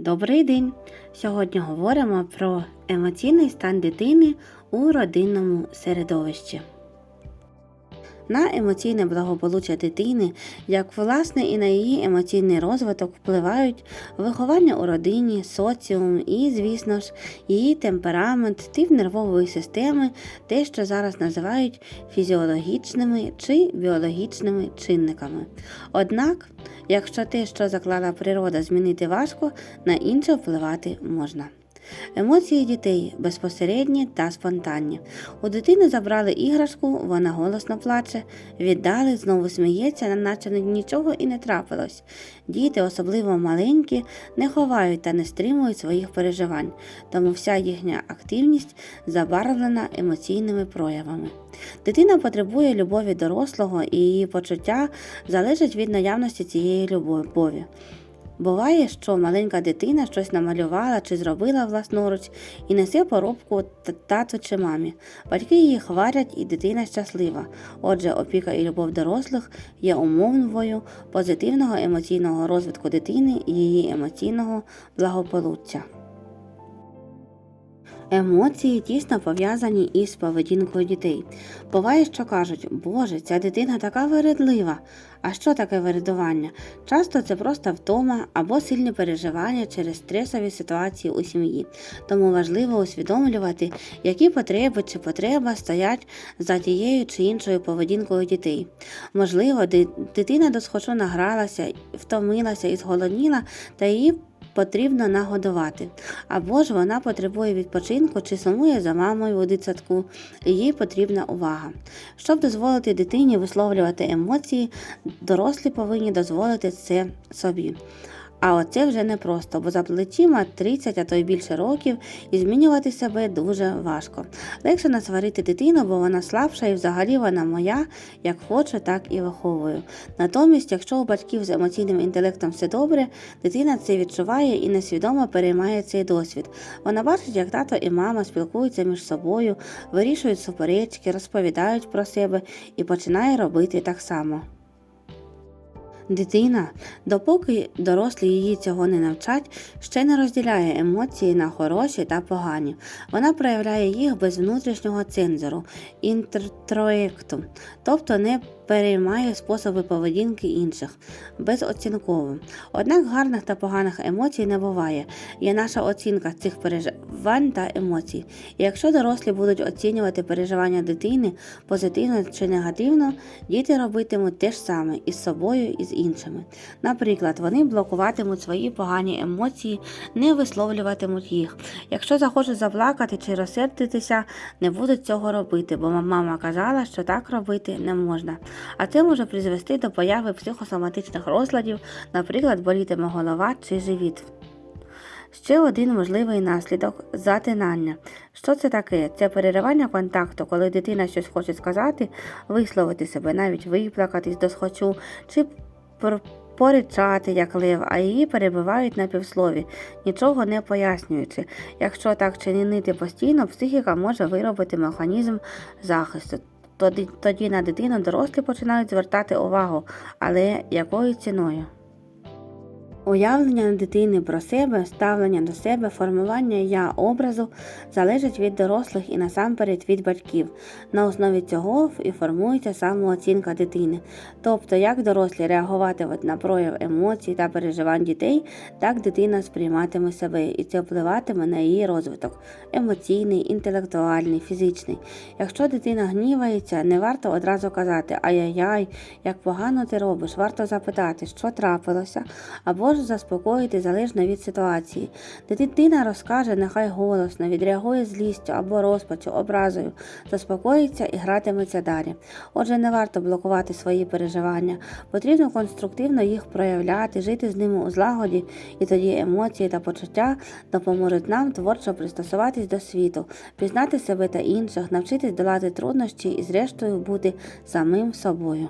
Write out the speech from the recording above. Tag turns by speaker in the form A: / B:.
A: Добрий день! Сьогодні говоримо про емоційний стан дитини у родинному середовищі. На емоційне благополуччя дитини, як власне і на її емоційний розвиток впливають виховання у родині, соціум і, звісно ж, її темперамент, тип нервової системи, те, що зараз називають фізіологічними чи біологічними чинниками. Однак, якщо те, що заклала природа, змінити важко, на інше впливати можна. Емоції дітей безпосередні та спонтанні. У дитини забрали іграшку, вона голосно плаче, віддали, знову сміється, наче нічого і не трапилось. Діти, особливо маленькі, не ховають та не стримують своїх переживань, тому вся їхня активність забарвлена емоційними проявами. Дитина потребує любові дорослого, і її почуття залежать від наявності цієї любові. Буває, що маленька дитина щось намалювала чи зробила власноруч і несе поробку тату чи мамі. Батьки її хвалять, і дитина щаслива. Отже, опіка і любов дорослих є умовною позитивного емоційного розвитку дитини і її емоційного благополуччя. Емоції тісно пов'язані із поведінкою дітей. Буває, що кажуть, Боже, ця дитина така вередлива. А що таке вередування? Часто це просто втома або сильні переживання через стресові ситуації у сім'ї. Тому важливо усвідомлювати, які потреби чи потреба стоять за тією чи іншою поведінкою дітей. Можливо, ди- дитина досхочу награлася, втомилася і зголодніла, та її потрібно нагодувати. Або ж вона потребує відпочинку чи сумує за мамою у дитсадку, і їй потрібна увага. Щоб дозволити дитині висловлювати емоції, дорослі повинні дозволити це собі. А оце вже непросто, бо за плечима 30, а то й більше років, і змінювати себе дуже важко. Легше насварити дитину, бо вона слабша і взагалі вона моя, як хочу, так і виховую. Натомість, якщо у батьків з емоційним інтелектом все добре, дитина це відчуває і несвідомо переймає цей досвід. Вона бачить, як тато і мама спілкуються між собою, вирішують суперечки, розповідають про себе і починає робити так само. Дитина, допоки дорослі її цього не навчать, ще не розділяє емоції на хороші та погані. Вона проявляє їх без внутрішнього цензору, інтроєкту, тобто не переймає способи поведінки інших, безоцінково. Однак гарних та поганих емоцій не буває. Є наша оцінка цих переживань та емоцій. І якщо дорослі будуть оцінювати переживання дитини позитивно чи негативно, діти робитимуть те ж саме із собою і з іншими. Наприклад, вони блокуватимуть свої погані емоції, не висловлюватимуть їх. Якщо захочуть заплакати чи розсердитися, не будуть цього робити, бо мама казала, що так робити не можна. А це може призвести до появи психосоматичних розладів, наприклад, болітиме голова чи живіт. Ще один можливий наслідок затинання. Що це таке? Це переривання контакту, коли дитина щось хоче сказати, висловити себе, навіть виплакатись до схочу, чи поричати, як лев, а її перебивають на півслові, нічого не пояснюючи. Якщо так чинити постійно, психіка може виробити механізм захисту. Тоді, тоді на дитину дорослі починають звертати увагу, але якою ціною? Уявлення дитини про себе, ставлення до себе, формування я образу залежить від дорослих і насамперед від батьків. На основі цього і формується самооцінка дитини. Тобто, як дорослі реагуватимуть на прояв емоцій та переживань дітей, так дитина сприйматиме себе, і це впливатиме на її розвиток емоційний, інтелектуальний, фізичний. Якщо дитина гнівається, не варто одразу казати Ай-яй-яй, як погано ти робиш, варто запитати, що трапилося, або ж заспокоїти залежно від ситуації. де Дитина розкаже, нехай голосно, відреагує злістю або розпачу, образою, заспокоїться і гратиметься далі. Отже, не варто блокувати свої переживання, потрібно конструктивно їх проявляти, жити з ними у злагоді, і тоді емоції та почуття допоможуть нам творчо пристосуватись до світу, пізнати себе та інших, навчитись долати труднощі і, зрештою, бути самим собою.